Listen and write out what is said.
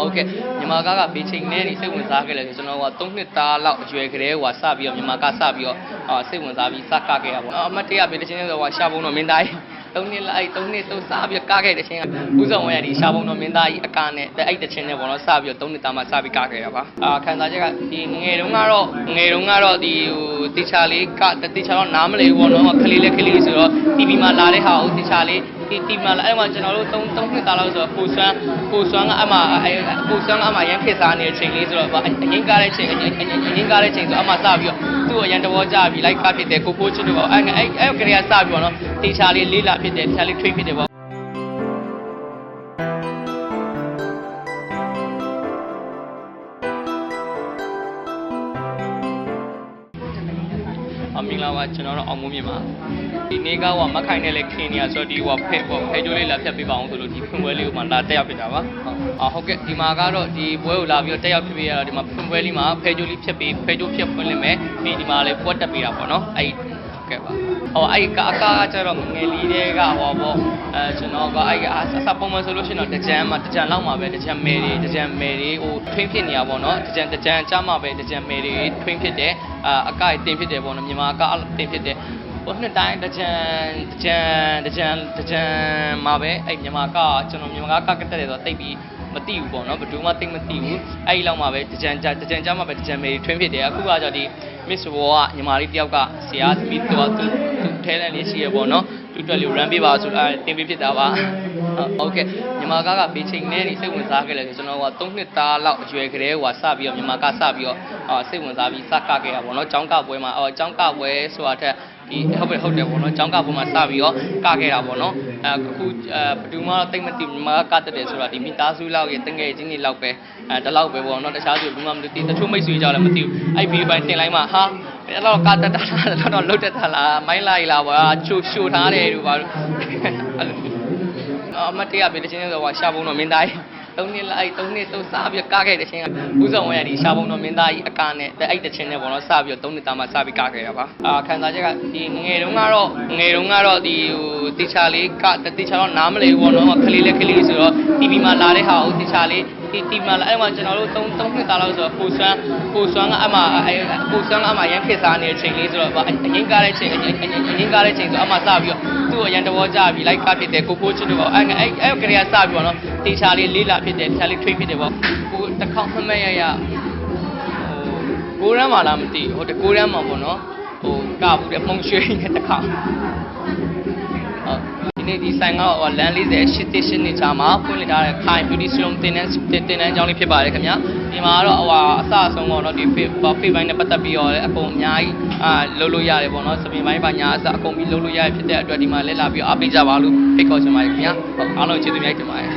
ဟုတ်ကဲ့မြန်မာကားကဘေးချိန်နဲ့နေစိတ်ဝင်စားခဲ့လဲဆိုကျွန်တော်က3နှစ်သားလောက်အရွယ်ကလေးဟိုစပြီးတော့မြန်မာကားစပြီးတော့အာစိတ်ဝင်စားပြီးစကခဲ့တာပေါ့အမတ်တရဘေးတစ်ချင်းဆိုတော့ရှာပုံတော့မင်းသားကြီး3နှစ်လိုက်3နှစ်သုံးစပြီးကခဲ့တဲ့ချင်းကဥဆောင်ဝင်ရဒီရှာပုံတော့မင်းသားကြီးအကာနဲ့အဲ့တချင်းနဲ့ပေါ့နော်စပြီးတော့3နှစ်သားမှစပြီးကခဲ့တာပါအာခံစားချက်ကဒီငယ်တုန်းကတော့ငယ်တုန်းကတော့ဒီဟိုတေချာလေးကတေချာတော့နားမလဲဘူးပေါ့နော်ခလေးလေးခလေးဆိုတော့ TV မှာလာတဲ့ဟာကိုတေချာလေး ဒီတီမှာလည်းအဲ့မှာကျွန်တော်တို့3 3နှစ်သားလောက်ဆိုတော့ပူဆွမ်းပူဆွမ်းကအမှအဲ့ပူဆွမ်းကအမှရမ်းခစ်စားနေတဲ့ချိန်လေးဆိုတော့အရင်ကားတဲ့ချိန်အရင်ကားတဲ့ချိန်ဆိုအမှစပြီးတော့သူ့ကိုရန်တဘောကြပြီးလိုက်ကားဖြစ်တယ်ကိုကိုချစ်တို့ပေါ့အဲ့အဲ့အဲ့ကလေးကစပြီးတော့နော်တေချာလေးလေးလာဖြစ်တယ်တေချာလေး train ဖြစ်တယ်ပေါ့ အမင်္ဂလာပါကျွန်တော်တို့အောင်မိုးမြင့်ပါဒီနေ့ကဟိုမက်ခိုင်နဲ့လည်းခင်းနေရဆိုတော့ဒီဟိုဖဲဟိုဖဲကြိုးလေးလာဖြတ်ပေးပါအောင်ဆိုလို့ဒီဖွင့်ပွဲလေးကိုမှလာတက်ရောက်ဖြစ်တာပါအာဟုတ်ကဲ့ဒီမှာကတော့ဒီပွဲကိုလာပြီးတော့တက်ရောက်ဖြစ်ပေးရတော့ဒီမှာဖွင့်ပွဲလေးမှာဖဲကြိုးလေးဖြတ်ပေးဖဲကြိုးဖြတ်ဖွင့်လိုက်မယ်ပြီးဒီမှာလည်းပွက်တက်ပေးတာပေါ့နော်အဲ့ ကဲပါဟောအဲ့ကအကားကျတော့ငယ်လေးတွေကဟောပေါ့အဲကျွန်တော်ကအဲ့အစပုံမှန်ဆိုလို့ရှိရင်တော့တကြံမှာတကြံလောက်မှာပဲတကြံမယ်တွေတကြံမယ်တွေဟိုထွင်းဖြစ်နေရပါတော့တကြံတကြံကြမှာပဲတကြံမယ်တွေထွင်းဖြစ်တယ်အာအကတင်ဖြစ်တယ်ပေါ့နော်မြန်မာအကတင်ဖြစ်တယ်ဟိုနှစ်တိုင်းတကြံတကြံတကြံတကြံမှာပဲအဲ့မြန်မာကကျွန်တော်မြန်မာကကတက်တယ်ဆိုတော့တိတ်ပြီးမသိဘူးပေါ့နော်ဘယ်သူမှသိမသိဘူးအဲ့ဒီလောက်မှာပဲတကြံကြတကြံကြမှာပဲတကြံမေထွင်းဖြစ်တယ်အခုကကြတော့ဒီ Miss War ကညီမလေးတယောက်ကဆရာသမီးတော့သူသူထဲတဲ့လေးရှိရပေါ့နော်သူတက်လေး run ပေးပါဆိုအဲတင်ပေးဖြစ်တာပါဟုတ်ကဲ့ မြန်မာကားကဘေးချိန်နဲ့နေစိတ်ဝင်စားခဲ့လဲဆိုကျွန်တော်က3နှစ်သားလောက်အရွယ်ကလေးဟိုစပြီးတော့မြန်မာကားစပြီးတော့စိတ်ဝင်စားပြီးစကခဲ့ရပါတော့ကျောင်းကပွဲမှာအော်ကျောင်းကပွဲဆိုတာထက်ဒီဟုတ်ပဲဟုတ်တယ်ပေါ့နော်ကျောင်းကပုံမှာစပြီးတော့ကခဲ့တာပေါ့နော်အဲအခုဘယ်သူမှတိတ်မတိမကတတ်တယ်ဆိုတာဒီမိသားစုလောက်ရဲ့တငယ်ချင်းတွေလောက်ပဲအဲတလောက်ပဲပေါ့နော်တခြားသူဘယ်မှမသိတချို့မိတ်ဆွေကြောင့်လည်းမသိဘူးအဲ့ဗီဒီယိုပိုင်းတင်လိုက်မှဟာအဲ့တော့ကတတ်တာတော့လုတ်တတ်တာလားမိုင်းလိုက်လားပေါ့ချို့ရှို့ထားတယ်တို့ပါအဲ့လို အမတ်တရဘေးတစ်ချင်းဆိုတော့ရှာပုံတော့မင်းသားကြီးသုံးနှစ်လိုက်သုံးနှစ်သုံးစားပြီးကခဲ့တဲ့ချင်းကဥဆောင်ဝင်ရဒီရှာပုံတော့မင်းသားကြီးအကာနဲ့အဲ့တချင်းနဲ့ပေါ့နော်စပြီးတော့သုံးနှစ်သားမှစပြီးကခဲ့တာပါအာခံစားချက်ကဒီငယ်တုန်းကတော့ငယ်တုန်းကတော့ဒီဟိုတေချာလေးကတေချာတော့နားမလဲဘူးပေါ့နော်ခလေးလေးခလေးဆိုတော့ TV မှာလာတဲ့ဟာကိုတေချာလေး ဒီတီမှာအဲ့မှာကျွန်တော်တို့3 3နှစ်သားလောက်ဆိုတော့ပူဆွမ်းပူဆွမ်းကအမှအဲ့ပူဆွမ်းကအမှရမ်းခစ်စားနေတဲ့ချိန်လေးဆိုတော့အရင်ကားတဲ့ချိန်အရင်ကားတဲ့ချိန်ဆိုအမှစပြီးတော့သူ့ကိုရန်တဘောကြပြီးလိုက်ကားဖြစ်တယ်ကိုကိုချစ်တို့ပေါ့အဲ့အဲ့အဲ့ကလေးကစပြီးတော့နော်တေချာလေးလေးလာဖြစ်တယ်တေချာလေး train ဖြစ်တယ်ပေါ့ကိုတစ်ခေါက်မှမရရဟိုကိုရမ်းမှလားမသိဟိုတကိုရမ်းမှပေါ့နော်ဟိုကဘူးတဲ့မှုံရွှေနဲ့တစ်ခေါက်ဟုတ် ဒီနေ့ဒီဆိုင်ကတော့လမ်း40 8 8နေချာမှာဖွင့်လှစ်ထားတဲ့ Khai Beauty Salon တင်တန်းတင်တန်းကျောင်းလေးဖြစ်ပါတယ်ခင်ဗျာဒီမှာကတော့ဟိုဟာအစအဆုံးတော့ဒီ face face ဘိုင်းနဲ့ပတ်သက်ပြီးတော့လည်းအကုန်အများကြီးအာလုပ်လို့ရတယ်ပေါ့နော်စပင်ဘိုင်းပါညာအစအကုန်ပြီးလုပ်လို့ရဖြစ်တဲ့အတွက်ဒီမှာလည်းလာပြီးအားပေးကြပါလို့ဖိတ်ခေါ်ချင်ပါတယ်ခင်ဗျာဟုတ်အားလုံးကျေးဇူးများတင်ပါတယ်